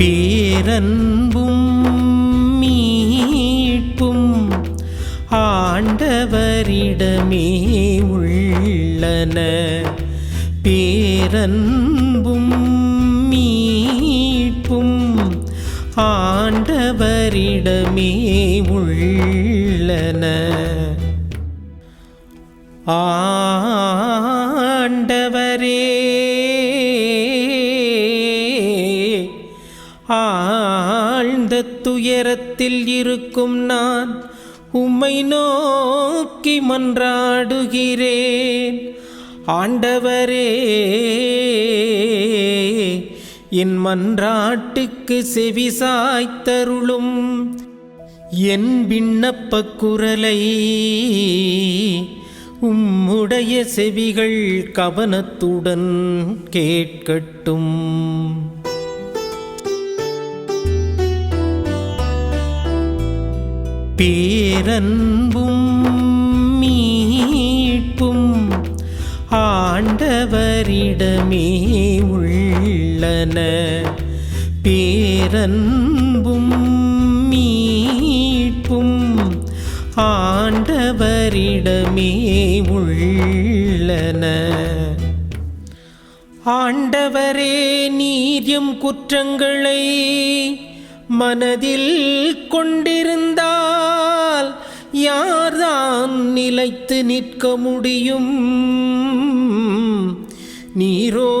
பேரன்பும் மீட்பும் ஆண்டவரிடமே உள்ளன. பேரன்பும் மீட்பும் ஆண்டவரிடமே உள்ளன. ஆ துயரத்தில் இருக்கும் நான் உம்மை நோக்கி மன்றாடுகிறேன். ஆண்டவரே என் மன்றாட்டுக்கு செவி சாய்த்தருளும். என் விண்ணப்ப குரலை உம்முடைய செவிகள் கவனத்துடன் கேட்கட்டும். பேரன்பும் மீட்பும் ஆண்டவரிடமே உள்ளன. பேரன்பும் மீட்பும் ஆண்டவரிடமே உள்ளன. ஆண்டவரே நீரியம் குற்றங்களை மனதில் கொண்டிருந்த தான் நிலைத்து நிற்க முடியும். நீரோ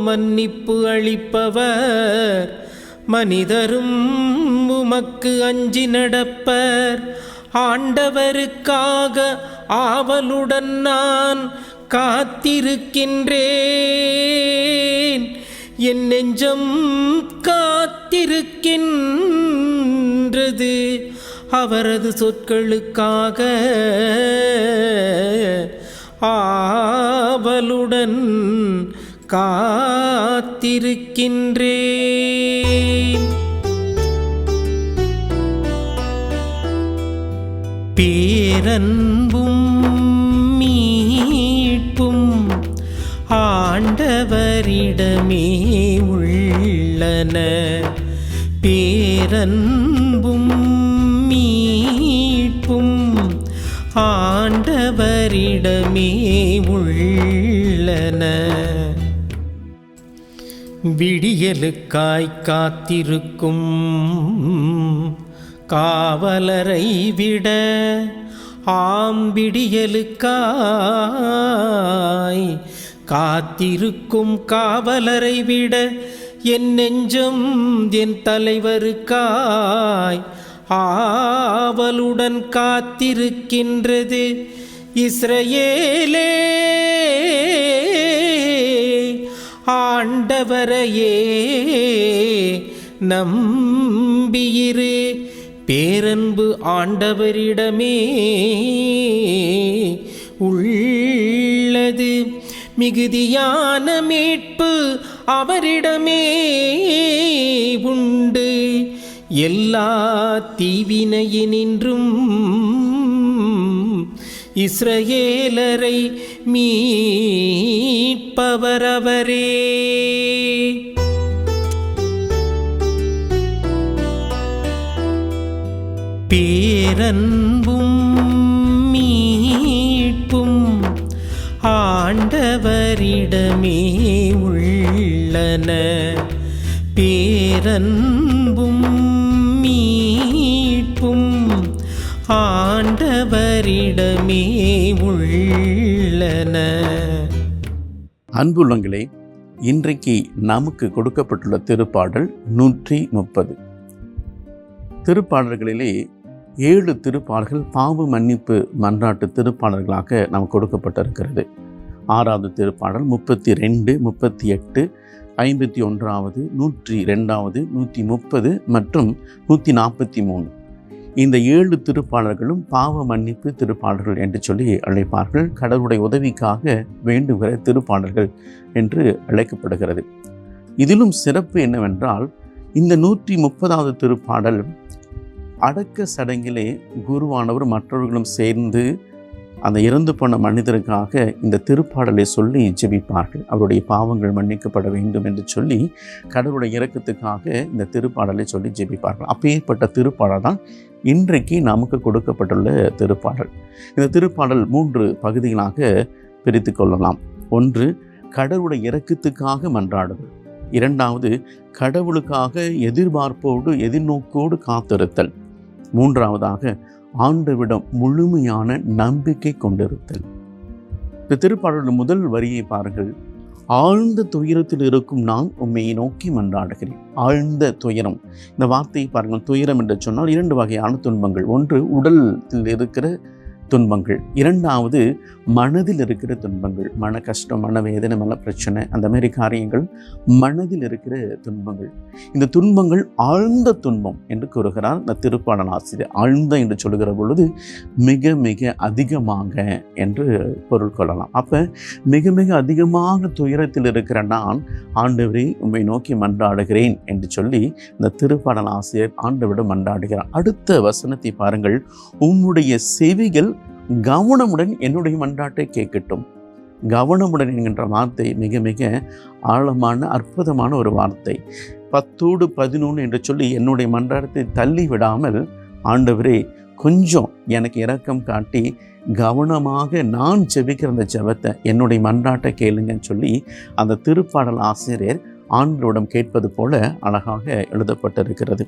மன்னிப்பு அளிப்பவர். மனிதரும் உமக்கு அஞ்சி நடப்பர். ஆண்டவருக்காக ஆவலுடன் நான் காத்திருக்கின்றேன். என் நெஞ்சம் காத்திருக்கின்றது. அவரது சொற்களுக்காக ஆவலுடன் காத்திருக்கின்றேன். பேரன்பும் மீட்பும் ஆண்டவரிடமே உள்ளன. பேரன்பும் ஆண்டவரிடமே உள்ளன. விடியலுக்காய் காத்திருக்கும் காவலரை விட ஆம் விடியலுக்காய் காத்திருக்கும் காவலரை விட என் நெஞ்சம் என் தலைவருக்காய் ஆவலுடன் காத்திருக்கின்றது இஸ்ரவேலே ஆண்டவரையே நம்பியிரு. பேரன்பு ஆண்டவரிடமே உள்ளது. மிகுதியான மீட்பு அவரிடமே உண்டு. எல்லா தீவினையினின்றும் இஸ்ரேலரை மீட்பவரவரே பேரன்பும் மீட்பும் ஆண்டவரிடமே உள்ளன. பேரன்பும் மீட்பும் ஆண்டவரிடமே உள்ளன. அன்புள்ளங்களே இன்றைக்கு நமக்கு கொடுக்கப்பட்டுள்ள திருப்பாடல் நூற்றி முப்பது. திருப்பாடல்களிலே ஏழு திருப்பாடல்கள் பாவ மன்னிப்பு மன்றாட்டு திருப்பாடல்களாக நமக்கு கொடுக்கப்பட்டிருக்கிறது. ஆறாவது திருப்பாடல் முப்பத்தி ரெண்டு முப்பத்தி எட்டு ஐம்பத்தி ஒன்றாவது நூற்றி ரெண்டாவது நூற்றி முப்பது மற்றும் நூற்றி நாற்பத்தி மூணு. இந்த ஏழு திருப்பாளர்களும் பாவ மன்னிப்பு திருப்பாடல்கள் என்று சொல்லி அழைப்பார்கள். கடவுளுடைய உதவிக்காக வேண்டுகிற திருப்பாடல்கள் என்று அழைக்கப்படுகிறது. இதிலும் சிறப்பு என்னவென்றால் இந்த நூற்றி முப்பதாவது திருப்பாடல் அடக்க சடங்கிலே குருவானவர் மற்றவர்களும் சேர்ந்து அந்த இறந்து போன மனிதருக்காக இந்த திருப்பாடலை சொல்லி ஜெபிப்பார்கள். அவருடைய பாவங்கள் மன்னிக்கப்பட வேண்டும் என்று சொல்லி கடவுளுடைய இறக்கத்துக்காக இந்த திருப்பாடலை சொல்லி ஜெபிப்பார்கள். அப்பேற்பட்ட திருப்பாடல் தான் இன்றைக்கு நமக்கு கொடுக்கப்பட்டுள்ள திருப்பாடல். இந்த திருப்பாடல் மூன்று பகுதிகளாக பிரித்து கொள்ளலாம். ஒன்று கடவுளுடைய இறக்கத்துக்காக மன்றாடுதல். இரண்டாவது கடவுளுக்காக எதிர்பார்ப்போடு எதிர்நோக்கோடு காத்திருத்தல். மூன்றாவதாக ஆண்டவிடம் முழுமையான நம்பிக்கை கொண்டிருத்தல். இந்த திருப்பாடலின் முதல் வரியை பாருங்கள். ஆழ்ந்த துயரத்தில் இருக்கும் நான் உண்மையை நோக்கி மன்றாடுகிறேன். ஆழ்ந்த துயரம். இந்த வார்த்தையை பாருங்கள். துயரம் என்று சொன்னால் இரண்டு வகையான துன்பங்கள். ஒன்று உடலில் இருக்கிற துன்பங்கள். இரண்டாவது மனதில் இருக்கிற துன்பங்கள். மன கஷ்டம் மனவேதனை மன பிரச்சனை அந்த மாதிரி காரியங்கள் மனதில் இருக்கிற துன்பங்கள். இந்த துன்பங்கள் ஆழ்ந்த துன்பம் என்று கூறுகிறார் இந்த திருப்பாடல் ஆசிரியர். ஆழ்ந்த என்று சொல்கிற பொழுது மிக மிக அதிகமாக என்று பொருள் கொள்ளலாம். அப்போ மிக மிக அதிகமாக துயரத்தில் இருக்கிற நான் ஆண்டவரை உண்மை நோக்கி மன்றாடுகிறேன் என்று சொல்லி இந்த திருப்பாடல் ஆசிரியர் ஆண்டவிடம் மன்றாடுகிறார். அடுத்த வசனத்தை பாருங்கள். உம்முடைய செவிகள் கவனமுடன் என்னுடைய மன்றாட்டை கேட்கட்டும். கவனமுடன் என்கின்ற வார்த்தை மிக மிக ஆழமான அற்புதமான ஒரு வார்த்தை. பத்தோடு பதினொன்று என்று சொல்லி என்னுடைய மன்றாட்டத்தை தள்ளி விடாமல் ஆண்டவரே கொஞ்சம் எனக்கு இரக்கம் காட்டி கவனமாக நான் ஜெபிக்கிற அந்த ஜெபத்தை என்னுடைய மன்றாட்டை கேளுங்கன்னு சொல்லி அந்த திருப்பாடல் ஆசிரியர் ஆண்டவரிடம் கேட்பது போல அழகாக எழுதப்பட்டிருக்கிறது.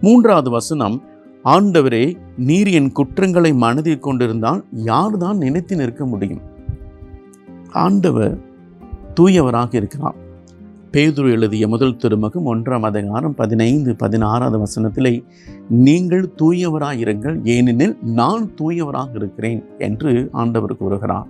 மூன்றாவது வசனம் ஆண்டவரே நீர் என் குற்றங்களை மனதில் கொண்டிருந்தால் யார் தான் நினைத்து நிற்க முடியும்? ஆண்டவர் தூயவராக இருக்கிறார். பேதுரு எழுதிய முதல் திருமகம் ஒன்றாம் அதிகாரம் பதினைந்து பதினாறாவது வசனத்திலே நீங்கள் தூயவராயிருங்கள் ஏனெனில் நான் தூயவராக இருக்கிறேன் என்று ஆண்டவர் கூறுகிறார்.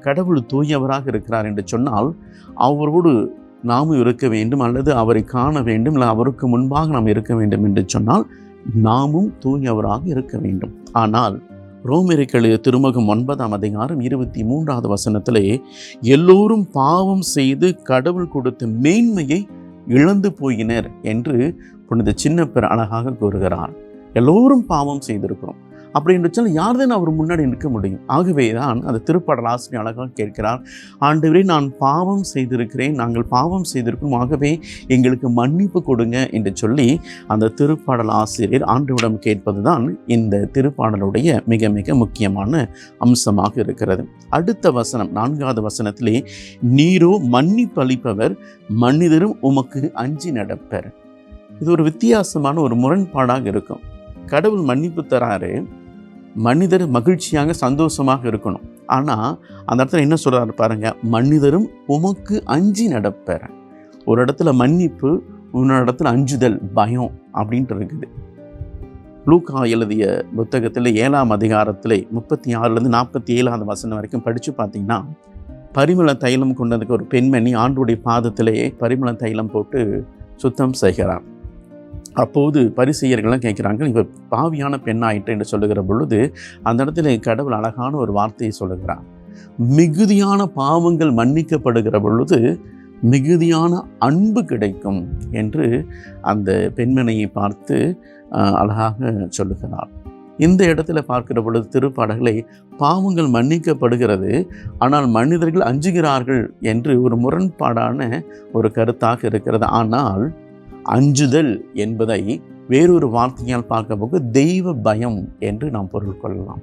கடவுள் தூயவராக இருக்கிறார் என்று சொன்னால் அவரோடு நாமும் இருக்க வேண்டும் அல்லது அவரை காண வேண்டும் இல்லை அவருக்கு முன்பாக நாம் இருக்க வேண்டும் என்று சொன்னால் நாமும் தூயவராக இருக்க வேண்டும். ஆனால் ரோமெரிக்கெழுதிய திருமகம் ஒன்பதாம் அதிகாரம் இருபத்தி மூன்றாவது வசனத்திலே எல்லோரும் பாவம் செய்து கடவுள் கொடுத்த மேன்மையை இழந்து போயினர் என்று புனித சின்னப்பர் அழகாக கூறுகிறார். எல்லோரும் பாவம் செய்திருக்கிறோம். அப்படி என்று சொன்னால் யார் தான் அவர் முன்னாடி நிற்க முடியும்? ஆகவே தான் அந்த திருப்பாடல் ஆசிரியர் அழகாக கேட்கிறார் ஆண்டவரே நான் பாவம் செய்திருக்கிறேன் நாங்கள் பாவம் செய்திருக்கோம் ஆகவே எங்களுக்கு மன்னிப்பு கொடுங்க என்று சொல்லி அந்த திருப்பாடல் ஆசிரியர் ஆண்டவிடம் கேட்பது தான் இந்த திருப்பாடலுடைய மிக மிக முக்கியமான அம்சமாக இருக்கிறது. அடுத்த வசனம் நான்காவது வசனத்திலே நீரோ மன்னிப்பு அளிப்பவர் மனிதரும் உமக்கு அஞ்சி நடப்பர். இது ஒரு வித்தியாசமான ஒரு முரண்பாடாக இருக்கும். கடவுள் மன்னிப்பு தராரு மனிதர் மகிழ்ச்சியாக சந்தோஷமாக இருக்கணும். ஆனால் அந்த இடத்துல என்ன சொல்கிறாரு பாருங்கள் மனிதரும் உமக்கு அஞ்சி நடப்பர். ஒரு இடத்துல மன்னிப்பு இன்னொரு இடத்துல அஞ்சுதல் பயம் அப்படின்ட்டு இருக்குது. லூக்கா எழுதிய புத்தகத்தில் ஏழாம் அதிகாரத்தில் முப்பத்தி ஆறுலேருந்து நாற்பத்தி ஏழாவது வசனம் வரைக்கும் படித்து பார்த்தீங்கன்னா பரிமள தைலம் கொண்டதுக்கு ஒரு பெண்மணி ஆண்டுடைய பாதத்திலேயே பரிமள தைலம் போட்டு சுத்தம் செய்கிறார். அப்போது பரிசெய்யர்கள்லாம் கேட்குறாங்க இவர் பாவியான பெண்ணாயிற்று என்று சொல்லுகிற பொழுது அந்த இடத்துல கடவுள் அழகான ஒரு வார்த்தையை சொல்லுகிறார். மிகுதியான பாவங்கள் மன்னிக்கப்படுகிற பொழுது மிகுதியான அன்பு கிடைக்கும் என்று அந்த பெண்மணியை பார்த்து அழகாக சொல்லுகிறார். இந்த இடத்துல பார்க்கிற பொழுது திருப்பாடல்களை பாவங்கள் மன்னிக்கப்படுகிறது ஆனால் மனிதர்கள் அஞ்சுகிறார்கள் என்று ஒரு முரண்பாடான ஒரு கருத்தாக இருக்கிறது. ஆனால் அஞ்சுதல் என்பதை வேறொரு வார்த்தையால் பார்க்கும்போது தெய்வ பயம் என்று நாம் பொருள் கொள்ளலாம்.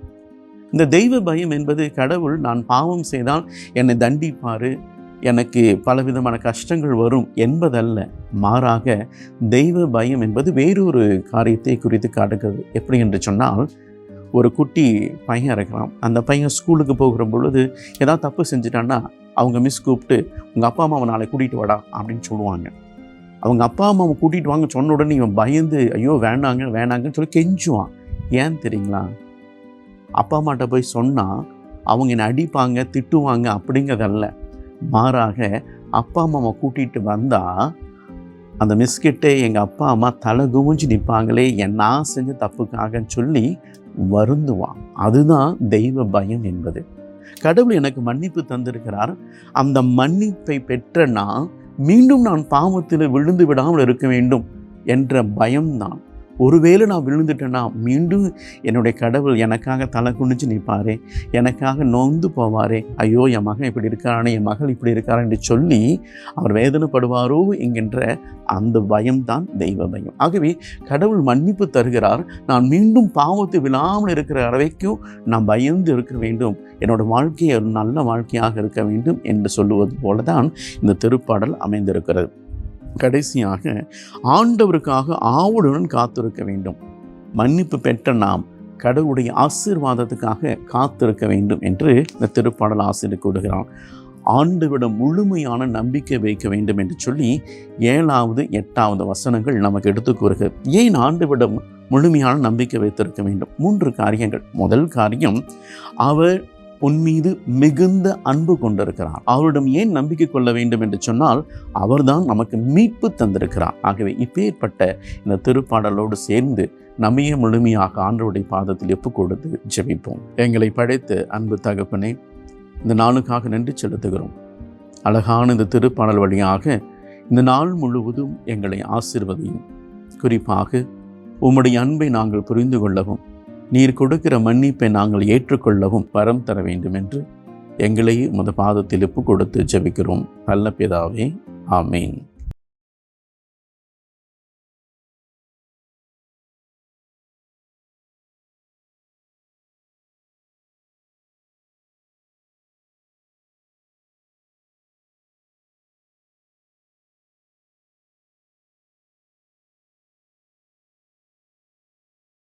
இந்த தெய்வ பயம் என்பது கடவுள் நான் பாவம் செய்தால் என்னை தண்டிப்பார் எனக்கு பலவிதமான கஷ்டங்கள் வரும் என்பதல்ல. மாறாக தெய்வ பயம் என்பது வேறொரு காரியத்தை குறித்து காட்டுகிறது. எப்படி என்று சொன்னால் ஒரு குட்டி பையன் இருக்கிறான். அந்த பையன் ஸ்கூலுக்கு போகிற பொழுது ஏதாவது தப்பு செஞ்சுட்டான்னா அவங்க மிஸ் கூப்பிட்டு உங்கள் அப்பா அம்மாவை நாளை கூட்டிகிட்டு வாடா அப்படின்னு சொல்லுவாங்க. அவங்க அப்பா அம்மாவை கூட்டிகிட்டு வாங்க சொன்ன உடனே இவன் பயந்து ஐயோ வேண்டாங்க வேணாங்கன்னு சொல்லி கெஞ்சுவான். ஏன் தெரியுங்களா? அப்பா அம்மாட்ட போய் சொன்னால் அவங்க என்னை அடிப்பாங்க திட்டுவாங்க அப்படிங்கிறதல்ல. மாறாக அப்பா அம்மாவை கூட்டிகிட்டு வந்தால் அந்த மிஸ்கிட்டே எங்கள் அப்பா அம்மா தலை குவிஞ்சு நிற்பாங்களே என் நான் செஞ்ச தப்புக்காகன்னு சொல்லி வருந்துவான். அதுதான் தெய்வ பயம் என்பது. கடவுள் எனக்கு மன்னிப்பு தந்திருக்கிறார். அந்த மன்னிப்பை பெற்ற நான் மீண்டும் நான் பாவத்தில் விழுந்து விடாமல் இருக்க வேண்டும் என்ற பயம்தான். ஒருவேளை நான் விழுந்துட்டேன்னா மீண்டும் என்னுடைய கடவுள் எனக்காக தலை குனிஞ்சு நிற்பாரே எனக்காக நொந்து போவாரே. ஐயோ என் மகன் இப்படி இருக்கானே என் மகள் இப்படி இருக்காரா என்று சொல்லி அவர் வேதனைப்படுவாரோ என்கின்ற அந்த பயம்தான் தெய்வ பயம். ஆகவே கடவுள் மன்னிப்பு தருகிறார். நான் மீண்டும் பாவத்தை விழாமல் இருக்கிற வரைக்கும் நான் பயந்து இருக்க வேண்டும். என்னோட வாழ்க்கையை ஒரு நல்ல வாழ்க்கையாக இருக்க வேண்டும் என்று சொல்லுவது போல தான் இந்த திருப்பாடல் அமைந்திருக்கிறது. கடைசியாக ஆண்டவருக்காக ஆவலுடன் காத்திருக்க வேண்டும். மன்னிப்பு பெற்ற நாம் கடவுளுடைய ஆசீர்வாதத்துக்காக காத்திருக்க வேண்டும் என்று இந்த திருப்பாடல் ஆசிரியர் கூறுகிறான். ஆண்டவிடம் முழுமையான நம்பிக்கை வைக்க வேண்டும் என்று சொல்லி ஏழாவது எட்டாவது வசனங்கள் நமக்கு எடுத்து கூறுகிறது ஏன் ஆண்டுவிடம் முழுமையான நம்பிக்கை வைத்திருக்க வேண்டும்? மூன்று காரியங்கள். முதல் காரியம் அவர் உன் மீது மிகுந்த அன்பு கொண்டிருக்கிறார் அவரிடம் ஏன் நம்பிக்கை கொள்ள வேண்டும் என்று சொன்னால் அவர்தான் நமக்கு மீட்பு தந்திருக்கிறார். ஆகவே இப்பேற்பட்ட இந்த திருப்பாடலோடு சேர்ந்து நம்மையே முழுமையாக ஆண்டருடைய பாதத்தில் ஒப்பு கொடுத்து ஜெபிப்போம். எங்களை படைத்து அன்பு தகப்பனே இந்த நாளுக்காக நன்றி செலுத்துகிறோம். அழகான இந்த திருப்பாடல் வழியாக இந்த நாள் முழுவதும் எங்களை ஆசிர்வதையும். குறிப்பாக உம்முடைய அன்பை நாங்கள் புரிந்து கொள்ளவும் நீர் கொடுக்கிற மன்னிப்பை நாங்கள் ஏற்றுக்கொள்ளவும் வரம் தர வேண்டும் என்று எங்களையே உமது பாதத்தில் ஒப்பு கொடுத்து ஜெபிக்கிறோம். நல்ல பிதாவே ஆமீன்.